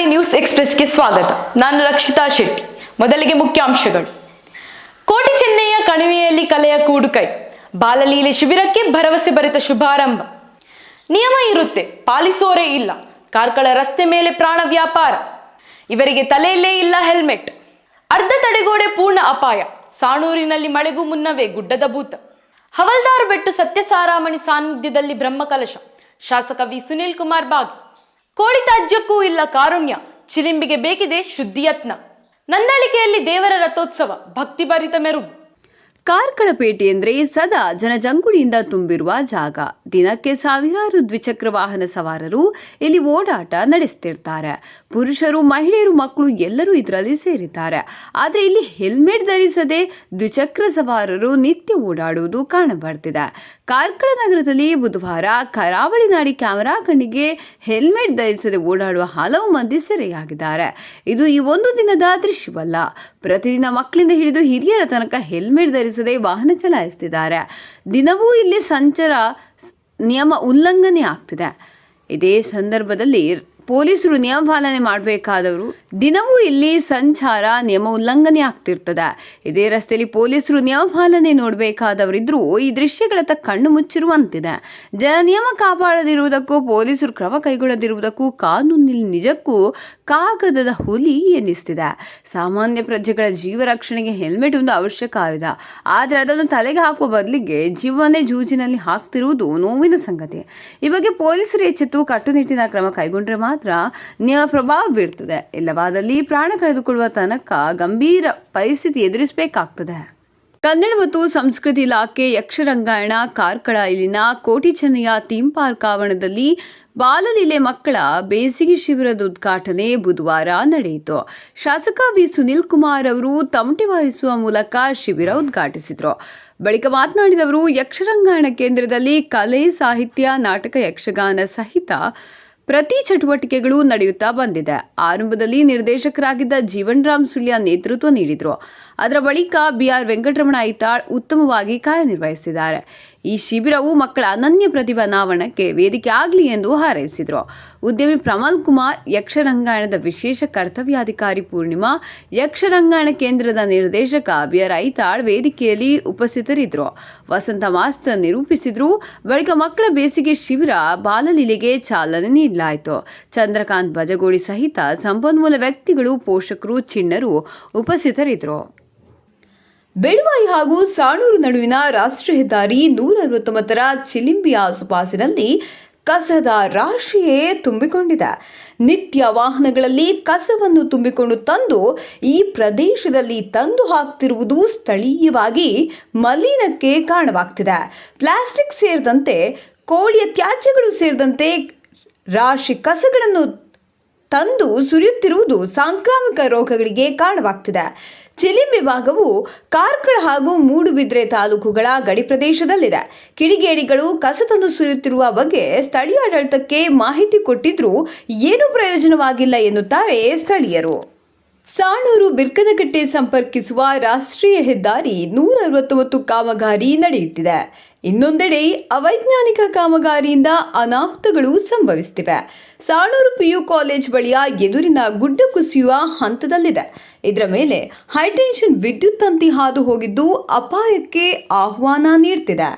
ಕನ್ನಡಿ ನ್ಯೂಸ್ ಎಕ್ಸ್ಪ್ರೆಸ್ಗೆ ಸ್ವಾಗತ. ನಾನು ರಕ್ಷಿತಾ ಶೆಟ್ಟಿ. ಮೊದಲಿಗೆ ಮುಖ್ಯಾಂಶಗಳು ಕೋಟಿ ಚೆನ್ನೈಯ ಕಣಿವೆಯಲ್ಲಿ ಕಲೆಯ ಕೂಡುಕೈ ಬಾಲಲೀಲೆ ಶಿಬಿರಕ್ಕೆ ಭರವಸೆ ಬರೆತ ಶುಭಾರಂಭ. ನಿಯಮ ಇರುತ್ತೆ, ಪಾಲಿಸೋರೇ ಇಲ್ಲ. ಕಾರ್ಕಳ ರಸ್ತೆ ಮೇಲೆ ಪ್ರಾಣ ವ್ಯಾಪಾರ. ಇವರಿಗೆ ತಲೆಯಲ್ಲೇ ಇಲ್ಲ ಹೆಲ್ಮೆಟ್. ಅರ್ಧ ತಡೆಗೋಡೆ ಪೂರ್ಣ ಅಪಾಯ. ಸಾಣೂರಿನಲ್ಲಿ ಮಳೆಗೂ ಮುನ್ನವೇ ಗುಡ್ಡದ ಭೂತ. ಹವಲ್ದಾರ್ ಬೆಟ್ಟು ಸತ್ಯಸಾರಾಮಣಿ ಸಾನ್ನಿಧ್ಯದಲ್ಲಿ ಬ್ರಹ್ಮಕಲಶ. ಶಾಸಕ ವಿ. ಸುನೀಲ್ ಕುಮಾರ್ ಬಾಗಿ. ಕೋಳಿ ತಾಜ್ಯಕ್ಕೂ ಇಲ್ಲ ಕಾರುಣ್ಯ. ಚಿಲಿಂಬಿಗೆ ಬೇಕಿದೆ ಶುದ್ಧಿಯತ್ನ ನಂದಳಿಕೆಯಲ್ಲಿ ದೇವರ ರಥೋತ್ಸವ ಭಕ್ತಿಭರಿತ ಮೆರುಗು. ಕಾರ್ಕಳಪೇಟೆ ಎಂದರೆ ಸದಾ ಜನಜಂಗುಳಿಯಿಂದ ತುಂಬಿರುವ ಜಾಗ. ದಿನಕ್ಕೆ ಸಾವಿರಾರು ದ್ವಿಚಕ್ರ ವಾಹನ ಸವಾರರು ಇಲ್ಲಿ ಓಡಾಟ ನಡೆಸ್ತಿರ್ತಾರೆ. ಪುರುಷರು, ಮಹಿಳೆಯರು, ಮಕ್ಕಳು ಎಲ್ಲರೂ ಇದರಲ್ಲಿ ಸೇರಿದ್ದಾರೆ. ಆದರೆ ಇಲ್ಲಿ ಹೆಲ್ಮೆಟ್ ಧರಿಸದೆ ದ್ವಿಚಕ್ರ ಸವಾರರು ನಿತ್ಯ ಓಡಾಡುವುದು ಕಾಣಬರ್ತಿದೆ. ಕಾರ್ಕಳ ನಗರದಲ್ಲಿ ಬುಧವಾರ ಕರಾವಳಿ ನಾಡಿ ಕ್ಯಾಮೆರಾ ಕಣ್ಣಿಗೆ ಹೆಲ್ಮೆಟ್ ಧರಿಸದೆ ಓಡಾಡುವ ಹಲವು ಮಂದಿ ಸೆರೆಯಾಗಿದ್ದಾರೆ. ಇದು ಈ ಒಂದು ದಿನದ ದೃಶ್ಯವಲ್ಲ. ಪ್ರತಿದಿನ ಮಕ್ಕಳಿಂದ ಹಿಡಿದು ಹಿರಿಯರ ತನಕ ಹೆಲ್ಮೆಟ್ ಧರಿಸದೆ ವಾಹನ ಚಲಾಯಿಸುತ್ತಿದ್ದಾರೆ ದಿನವೂ ಇಲ್ಲಿ ಸಂಚಾರ ನಿಯಮ ಉಲ್ಲಂಘನೆ ಆಗ್ತಿದೆ. ಇದೇ ಸಂದರ್ಭದಲ್ಲಿ ಪೊಲೀಸರು ನಿಯಮ ಪಾಲನೆ ಮಾಡಬೇಕಾದವರು ದಿನವೂ ಇಲ್ಲಿ ಸಂಚಾರ ನಿಯಮ ಉಲ್ಲಂಘನೆ ಆಗ್ತಿರ್ತದೆ. ಇದೇ ರಸ್ತೆಯಲ್ಲಿ ಪೊಲೀಸರು ನಿಯಮ ಪಾಲನೆ ನೋಡಬೇಕಾದವರಿದ್ರೂ ಈ ದೃಶ್ಯಗಳತ್ತ ಕಣ್ಣು ಮುಚ್ಚಿರುವಂತಿದೆ. ಜನ ನಿಯಮ ಕಾಪಾಡದಿರುವುದಕ್ಕೂ, ಪೊಲೀಸರು ಕ್ರಮ ಕೈಗೊಳ್ಳದಿರುವುದಕ್ಕೂ, ಕಾನೂನಿನಲ್ಲಿ ನಿಜಕ್ಕೂ ಕಾಗದದ ಹುಲಿ ಎನ್ನಿಸ್ತಿದೆ ಸಾಮಾನ್ಯ ಪ್ರಜೆಗಳ ಜೀವ ರಕ್ಷಣೆಗೆ ಹೆಲ್ಮೆಟ್ ಒಂದು ಅವಶ್ಯಕ ಆಯುಧ. ಆದರೆ ಅದನ್ನು ತಲೆಗೆ ಹಾಕುವ ಬದಲಿಗೆ ಜೀವನೇ ಜೂಜಿನಲ್ಲಿ ಹಾಕ್ತಿರುವುದು ನೋವಿನ ಸಂಗತಿ. ಈ ಬಗ್ಗೆ ಪೊಲೀಸರು ಎಚ್ಚೆತ್ತು ಕಟ್ಟುನಿಟ್ಟಿನ ಕ್ರಮ ಕೈಗೊಂಡ್ರೆ ಮಾತ್ರ ನಿಯಮ ಪ್ರಭಾವ ಬೀರ್ತದೆ. ಇಲ್ಲವಾದಲ್ಲಿ ಪ್ರಾಣ ಕಳೆದುಕೊಳ್ಳುವ ತನಕ ಗಂಭೀರ ಪರಿಸ್ಥಿತಿ ಎದುರಿಸಬೇಕಾಗ್ತದೆ. ಕನ್ನಡ ಮತ್ತು ಸಂಸ್ಕೃತಿ ಇಲಾಖೆ ಯಕ್ಷರಂಗಾಯಣ ಕಾರ್ಕಳ ಇಲ್ಲಿನ ಕೋಟಿ ಚೆನ್ನಯ್ಯ ಥೀಮ್ ಪಾರ್ಕ್ ಆವರಣದಲ್ಲಿ ಬಾಲಲೀಲೆ ಮಕ್ಕಳ ಬೇಸಿಗೆ ಶಿಬಿರದ ಉದ್ಘಾಟನೆ ಬುಧವಾರ ನಡೆಯಿತು. ಶಾಸಕ ವಿ. ಸುನಿಲ್ ಕುಮಾರ್ ಅವರು ತಮಟೆ ವಹಿಸುವ ಮೂಲಕ ಶಿಬಿರ ಉದ್ಘಾಟಿಸಿದರು. ಬಳಿಕ ಮಾತನಾಡಿದವರು ಯಕ್ಷರಂಗಾಯಣ ಕೇಂದ್ರದಲ್ಲಿ ಕಲೆ, ಸಾಹಿತ್ಯ, ನಾಟಕ ಯಕ್ಷಗಾನ ಸಹಿತ ಪ್ರತಿ ಚಟುವಟಿಕೆಗಳು ನಡೆಯುತ್ತಾ ಬಂದಿದೆ. ಆರಂಭದಲ್ಲಿ ನಿರ್ದೇಶಕರಾಗಿದ್ದ ಜೀವನ್ ರಾಮ್ ಸುಳ್ಯ ನೇತೃತ್ವ ನೀಡಿದ್ರು. ಅದರ ಬಳಿಕ ಬಿಆರ್ ವೆಂಕಟರಮಣ ಐತಾಳ್ ಉತ್ತಮವಾಗಿ ಕಾರ್ಯನಿರ್ವಹಿಸಿದ್ದಾರೆ. ಈ ಶಿಬಿರವು ಮಕ್ಕಳ ಅನನ್ಯ ಪ್ರತಿಭಾ ನಾವಣಕ್ಕೆ ವೇದಿಕೆ ಆಗಲಿ ಎಂದು ಹಾರೈಸಿದರು. ಉದ್ಯಮಿ ಪ್ರಮಲ್ ಕುಮಾರ್, ಯಕ್ಷರಂಗಾಯಣದ ವಿಶೇಷ ಕರ್ತವ್ಯಾಧಿಕಾರಿ ಪೂರ್ಣಿಮಾ, ಯಕ್ಷರಂಗಾಯಣ ಕೇಂದ್ರದ ನಿರ್ದೇಶಕ ಬಿಆರ್ ಐತಾಳ್ ವೇದಿಕೆಯಲ್ಲಿ ಉಪಸ್ಥಿತರಿದ್ದರು ವಸಂತ ಮಾಸ್ತರ್ ನಿರೂಪಿಸಿದ್ರು. ಬಳಿಕ ಮಕ್ಕಳ ಬೇಸಿಗೆ ಶಿಬಿರ ಬಾಲಲೀಲೆಗೆ ಚಾಲನೆ ನೀಡಲಾಯಿತು. ಚಂದ್ರಕಾಂತ್ ಬಜಗೋಡಿ ಸಹಿತ ಸಂಪನ್ಮೂಲ ವ್ಯಕ್ತಿಗಳು, ಪೋಷಕರು, ಚಿಣ್ಣರು ಉಪಸ್ಥಿತರಿದ್ದರು ಬೆಳುವಾಯಿ ಹಾಗೂ ಸಾಣೂರು ನಡುವಿನ ರಾಷ್ಟ್ರೀಯ ಹೆದ್ದಾರಿ ನೂರ ಅರವತ್ತೊಂಬತ್ತರ ಚಿಲಿಂಬಿ ಆಸುಪಾಸಿನಲ್ಲಿ ಕಸದ ರಾಶಿಯೇ ತುಂಬಿಕೊಂಡಿದೆ. ನಿತ್ಯ ವಾಹನಗಳಲ್ಲಿ ಕಸವನ್ನು ತುಂಬಿಕೊಂಡು ತಂದು ಈ ಪ್ರದೇಶದಲ್ಲಿ ತಂದು ಹಾಕ್ತಿರುವುದು ಸ್ಥಳೀಯವಾಗಿ ಮಲಿನಕ್ಕೆ ಕಾರಣವಾಗ್ತಿದೆ. ಪ್ಲಾಸ್ಟಿಕ್ ಸೇರಿದಂತೆ ಕೋಳಿಯ ತ್ಯಾಜ್ಯಗಳು ಸೇರಿದಂತೆ ರಾಶಿ ಕಸಗಳನ್ನು ತಂದು ಸುರಿಯುತ್ತಿರುವುದು ಸಾಂಕ್ರಾಮಿಕ ರೋಗಗಳಿಗೆ ಕಾರಣವಾಗ್ತಿದೆ. ಚಿಲಿಂಬಿ ವಿಭಾಗವು ಕಾರ್ಕಳ ಹಾಗೂ ಮೂಡುಬಿದ್ರೆ ತಾಲೂಕುಗಳ ಗಡಿ ಪ್ರದೇಶದಲ್ಲಿದೆ. ಕಿಡಿಗೇಡಿಗಳು ಕಸ ತಂದು ಸುರಿಯುತ್ತಿರುವ ಬಗ್ಗೆ ಸ್ಥಳೀಯ ಆಡಳಿತಕ್ಕೆ ಮಾಹಿತಿ ಕೊಟ್ಟಿದ್ರೂ ಏನೂ ಪ್ರಯೋಜನವಾಗಿಲ್ಲ ಎನ್ನುತ್ತಾರೆ ಸ್ಥಳೀಯರು. ಸಾಣೂರು ಬಿರ್ಕನಕಟ್ಟೆ ಸಂಪರ್ಕಿಸುವ ರಾಷ್ಟ್ರೀಯ ಹೆದ್ದಾರಿ ನೂರ ಅರವತ್ತೊಂಬತ್ತು ಕಾಮಗಾರಿ ನಡೆಯುತ್ತಿದೆ. ಇನ್ನೊಂದೆಡೆ ಅವೈಜ್ಞಾನಿಕ ಕಾಮಗಾರಿಯಿಂದ ಅನಾಹುತಗಳು ಸಂಭವಿಸುತ್ತಿವೆ ಸಾಣೂರು ಪಿಯು ಕಾಲೇಜ್ ಬಳಿಯ ಎದುರಿನ ಗುಡ್ಡ ಕುಸಿಯುವ ಹಂತದಲ್ಲಿದೆ. ಇದರ ಮೇಲೆ ಹೈಟೆನ್ಷನ್ ವಿದ್ಯುತ್ ತಂತಿ ಹಾದು ಹೋಗಿದ್ದು ಅಪಾಯಕ್ಕೆ ಆಹ್ವಾನ ನೀಡ್ತಿದೆ.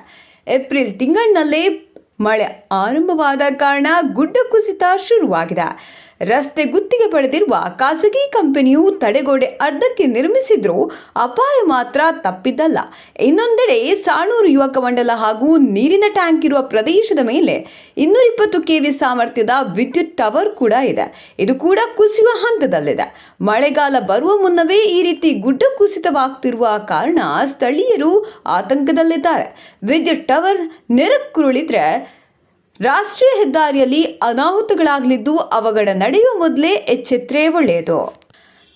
ಏಪ್ರಿಲ್ ತಿಂಗಳಿನಲ್ಲೇ ಮಳೆ ಆರಂಭವಾದ ಕಾರಣ ಗುಡ್ಡ ಕುಸಿತ ಶುರುವಾಗಿದೆ. ರಸ್ತೆ ಗುತ್ತಿಗೆ ಪಡೆದಿರುವ ಖಾಸಗಿ ಕಂಪನಿಯು ತಡೆಗೋಡೆ ಅರ್ಧಕ್ಕೆ ನಿರ್ಮಿಸಿದ್ರೂ ಅಪಾಯ ಮಾತ್ರ ತಪ್ಪಿದ್ದಲ್ಲ. ಇನ್ನೊಂದೆಡೆ ಸಾಣೂರು ಯುವಕ ಮಂಡಲ ಹಾಗೂ ನೀರಿನ ಟ್ಯಾಂಕ್ ಇರುವ ಪ್ರದೇಶದ ಮೇಲೆ ಇನ್ನೂರ ಇಪ್ಪತ್ತು ಕೆವಿ ಸಾಮರ್ಥ್ಯದ ವಿದ್ಯುತ್ ಟವರ್ ಕೂಡ ಇದೆ. ಇದು ಕೂಡ ಕುಸಿಯುವ ಹಂತದಲ್ಲಿದೆ. ಮಳೆಗಾಲ ಬರುವ ಮುನ್ನವೇ ಈ ರೀತಿ ಗುಡ್ಡ ಕುಸಿತವಾಗ್ತಿರುವ ಕಾರಣ ಸ್ಥಳೀಯರು ಆತಂಕದಲ್ಲಿದ್ದಾರೆ. ವಿದ್ಯುತ್ ಟವರ್ ನೆರಕ್ಕುರುಳಿದ್ರೆ ರಾಷ್ಟ್ರೀಯ ಹೆದ್ದಾರಿಯಲ್ಲಿ ಅನಾಹುತಗಳಾಗಲಿದ್ದು ಅವಘಡ ನಡೆಯುವ ಮೊದಲೇ ಎಚ್ಚೆತ್ತರೆ ಒಳ್ಳೆಯದು.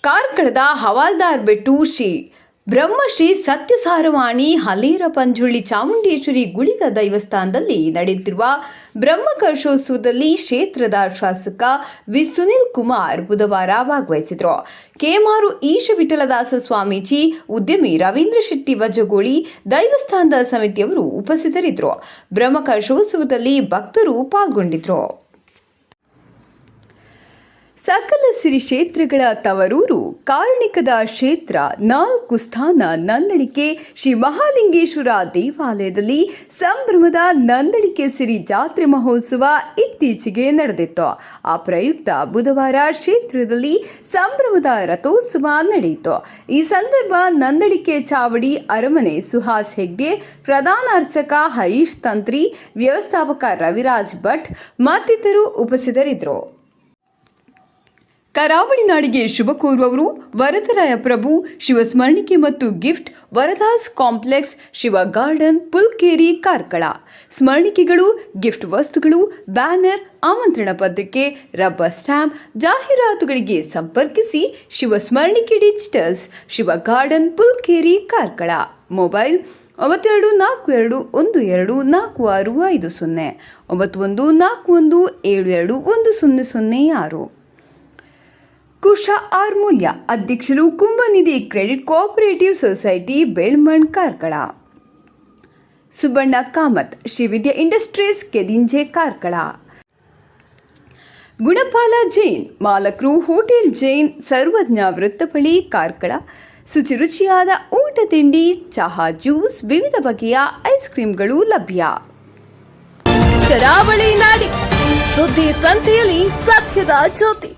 ಕಾರ್ಕಳದ ಹವಾಲ್ದಾರ್ ಬೆಟ್ಟು ಶ್ರೀ ಬ್ರಹ್ಮಶ್ರೀ ಸತ್ಯಸಾರವಾಣಿ ಹಲೇರ ಪಂಜುಳ್ಳಿ ಚಾಮುಂಡೇಶ್ವರಿ ಗುಳಿಗ ದೈವಸ್ಥಾನದಲ್ಲಿ ನಡೆಯುತ್ತಿರುವ ಬ್ರಹ್ಮಕರ್ಷೋತ್ಸವದಲ್ಲಿ ಕ್ಷೇತ್ರದ ಶಾಸಕ ವಿ. ಸುನಿಲ್ ಕುಮಾರ್ ಬುಧವಾರ ಭಾಗವಹಿಸಿದರು. ಕೇಮಾರು ಈಶ ವಿಠಲದಾಸ ಸ್ವಾಮೀಜಿ, ಉದ್ಯಮಿ ರವೀಂದ್ರ ಶೆಟ್ಟಿ ವಜಗೋಳಿ, ದೈವಸ್ಥಾನದ ಸಮಿತಿಯವರು ಉಪಸ್ಥಿತರಿದ್ದರು. ಬ್ರಹ್ಮಕರ್ಷೋತ್ಸವದಲ್ಲಿ ಭಕ್ತರು ಪಾಲ್ಗೊಂಡಿದ್ರು. ಸಕಲ ಸಿರಿ ಕ್ಷೇತ್ರಗಳ ತವರೂರು, ಕಾರ್ಣಿಕದ ಕ್ಷೇತ್ರ, ನಾಲ್ಕು ಸ್ಥಾನ ನಂದಳಿಕೆ ಶ್ರೀ ಮಹಾಲಿಂಗೇಶ್ವರ ದೇವಾಲಯದಲ್ಲಿ ಸಂಭ್ರಮದ ನಂದಳಿಕೆ ಸಿರಿ ಜಾತ್ರೆ ಮಹೋತ್ಸವ ಇತ್ತೀಚೆಗೆ ನಡೆದಿತ್ತು. ಆ ಪ್ರಯುಕ್ತ ಬುಧವಾರ ಕ್ಷೇತ್ರದಲ್ಲಿ ಸಂಭ್ರಮದ ರಥೋತ್ಸವ ನಡೆಯಿತು. ಈ ಸಂದರ್ಭ ನಂದಳಿಕೆ ಚಾವಡಿ ಅರಮನೆ ಸುಹಾಸ್ ಹೆಗ್ಡೆ, ಪ್ರಧಾನ ಅರ್ಚಕ ಹರೀಶ್ ತಂತ್ರಿ, ವ್ಯವಸ್ಥಾಪಕ ರವಿರಾಜ್ ಭಟ್ ಮತ್ತಿತರರು ಉಪಸ್ಥಿತರಿದ್ದರು. ಕರಾವಳಿ ನಾಡಿಗೆ ಶುಭ ಕೋರುವವರು ವರದರಾಯ ಪ್ರಭು ಶಿವಸ್ಮರಣಿಕೆ ಮತ್ತು gift, Varadas complex, Shiva garden, Pulkeri, Karkala. ಸ್ಮರಣಿಕೆಗಳು, gift ವಸ್ತುಗಳು, ಬ್ಯಾನರ್, ಆಮಂತ್ರಣ ಪತ್ರಿಕೆ, ರಬ್ಬರ್ ಸ್ಟ್ಯಾಂಪ್, ಜಾಹೀರಾತುಗಳಿಗೆ ಸಂಪರ್ಕಿಸಿ Shiva Smaranike digitals, Shiva garden, Pulkeri, Karkala. Mobile ಒಂಬತ್ತೆರಡು ನಾಲ್ಕು ಎರಡು ಒಂದು ಎರಡು ನಾಲ್ಕು ಆರು ಐದು ಸೊನ್ನೆ, ಒಂಬತ್ತು ಒಂದು ನಾಲ್ಕು ಒಂದು ಏಳು ಎರಡು ಒಂದು ಸೊನ್ನೆ ಸೊನ್ನೆ ಆರು. ಕುಶ ಆರ್ ಮೂಲ್ಯ ಅಧ್ಯಕ್ಷರು Kumbhanidhi credit cooperative society Belman Karkala. Subanna Kamath, Shrividya industries Kedinje Karkala. Gunapala Jain, ಮಾಲಕರು hotel Jain, Sarvajna ವೃತ್ತಪಳಿ ಕಾರ್ಕಳ. ಶುಚಿರುಚಿಯಾದ ಊಟ ತಿಂಡಿ, ಚಹಾ ಜ್ಯೂಸ್, ವಿವಿಧ ಬಗೆಯ ಐಸ್ ಕ್ರೀಮ್ಗಳು ಲಭ್ಯ. ಕರಾವಳಿ ನಾಡಿ, ಸುದ್ದಿ ಸಂತೆಯಲ್ಲಿ ಸತ್ಯದ ಜ್ಯೋತಿ.